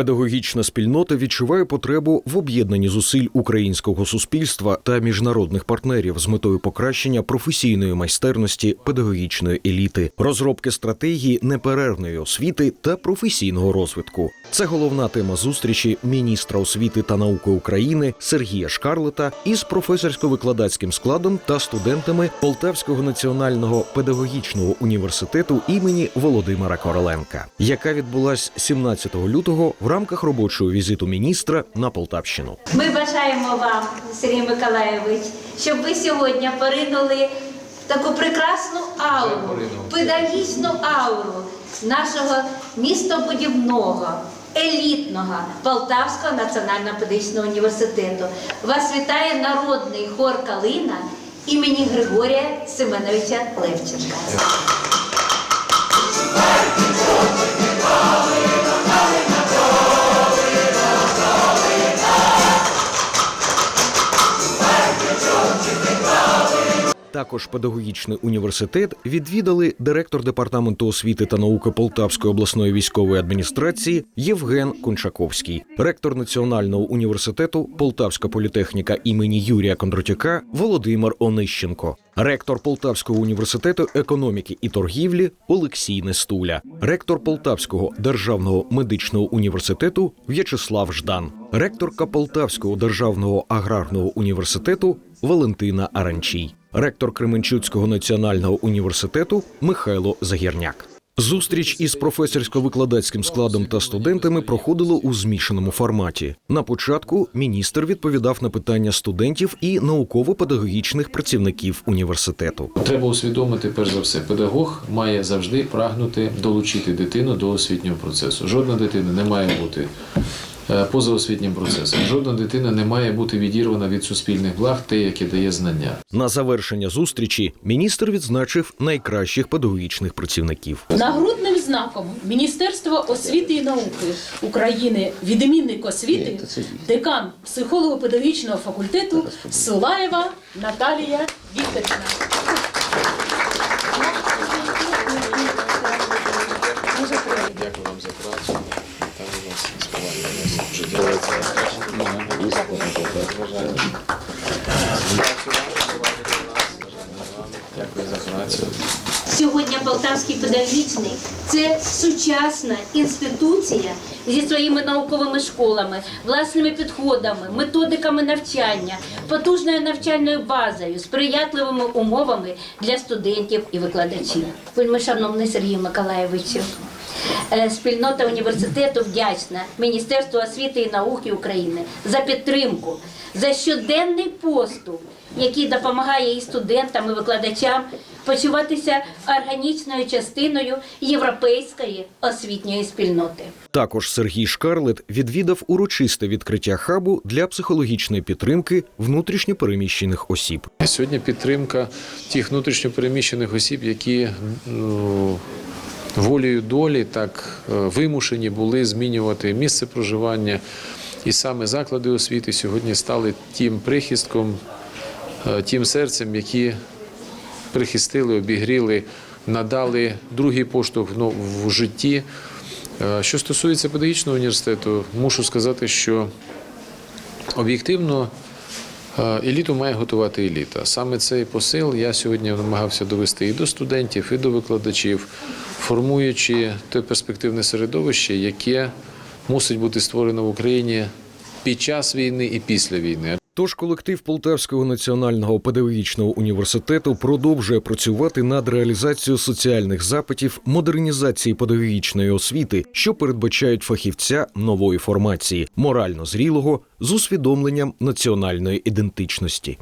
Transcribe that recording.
Педагогічна спільнота відчуває потребу в об'єднанні зусиль українського суспільства та міжнародних партнерів з метою покращення професійної майстерності педагогічної еліти, розробки стратегії неперервної освіти та професійного розвитку. Це головна тема зустрічі міністра освіти та науки України Сергія Шкарлета із професорсько-викладацьким складом та студентами Полтавського національного педагогічного університету імені Володимира Короленка, яка відбулась 17 лютого в рамках робочого візиту міністра на Полтавщину. Ми бажаємо вам, Сергій Миколаєвич, щоб ви сьогодні поринули в таку прекрасну ауру, педагогічну ауру нашого містобудівного, елітного Полтавського національного педагогічного університету. Вас вітає народний хор Калина імені Григорія Семеновича Левченка. Також педагогічний університет відвідали директор департаменту освіти та науки Полтавської обласної військової адміністрації Євген Кончаковський, ректор Національного університету Полтавська політехніка імені Юрія Кондратюка Володимир Онищенко, ректор Полтавського університету економіки і торгівлі Олексій Нестуля, ректор Полтавського державного медичного університету В'ячеслав Ждан, ректорка Полтавського державного аграрного університету Валентина Аранчій, ректор Кременчуцького національного університету Михайло Загірняк. Зустріч із професорсько-викладацьким складом та студентами проходило у змішаному форматі. На початку міністр відповідав на питання студентів і науково-педагогічних працівників університету. Треба усвідомити, перш за все, педагог має завжди прагнути долучити дитину до освітнього процесу. Жодна дитина не має бути е, поза освітнім процесом. Жодна дитина не має бути відірвана від суспільних благ, те, яке дає знання. На завершення зустрічі міністр відзначив найкращих педагогічних працівників. Нагрудним знаком Міністерства освіти і науки України відмінник освіти, декан психолого-педагогічного факультету Силаєва Наталія Вікторівна. Дякую вам за працю. За працю. Сьогодні Полтавський педагогічний це сучасна інституція зі своїми науковими школами, власними підходами, методиками навчання, потужною навчальною базою, сприятливими умовами для студентів і викладачів. Вельми шановний Сергій Миколаєвичу. Е, Спільнота університету вдячна Міністерству освіти і науки України за підтримку, за щоденний поступ, який допомагає і студентам, і викладачам почуватися органічною частиною європейської освітньої спільноти. Також Сергій Шкарлет відвідав урочисте відкриття хабу для психологічної підтримки внутрішньопереміщених осіб. Сьогодні підтримка тих внутрішньопереміщених осіб, які ну, волею долі так е, вимушені були змінювати місце проживання. І саме заклади освіти сьогодні стали тим прихистком, е, тим серцем, які прихистили, обігріли, надали другий поштовх в житті. Е, Що стосується педагогічного університету, мушу сказати, що об'єктивно еліту має готувати еліта. Саме цей посил я сьогодні намагався довести і до студентів, і до викладачів, формуючи те перспективне середовище, яке мусить бути створено в Україні під час війни і після війни. Тож колектив Полтавського національного педагогічного університету продовжує працювати над реалізацією соціальних запитів модернізації педагогічної освіти, що передбачають фахівця нової формації, морально зрілого з усвідомленням національної ідентичності.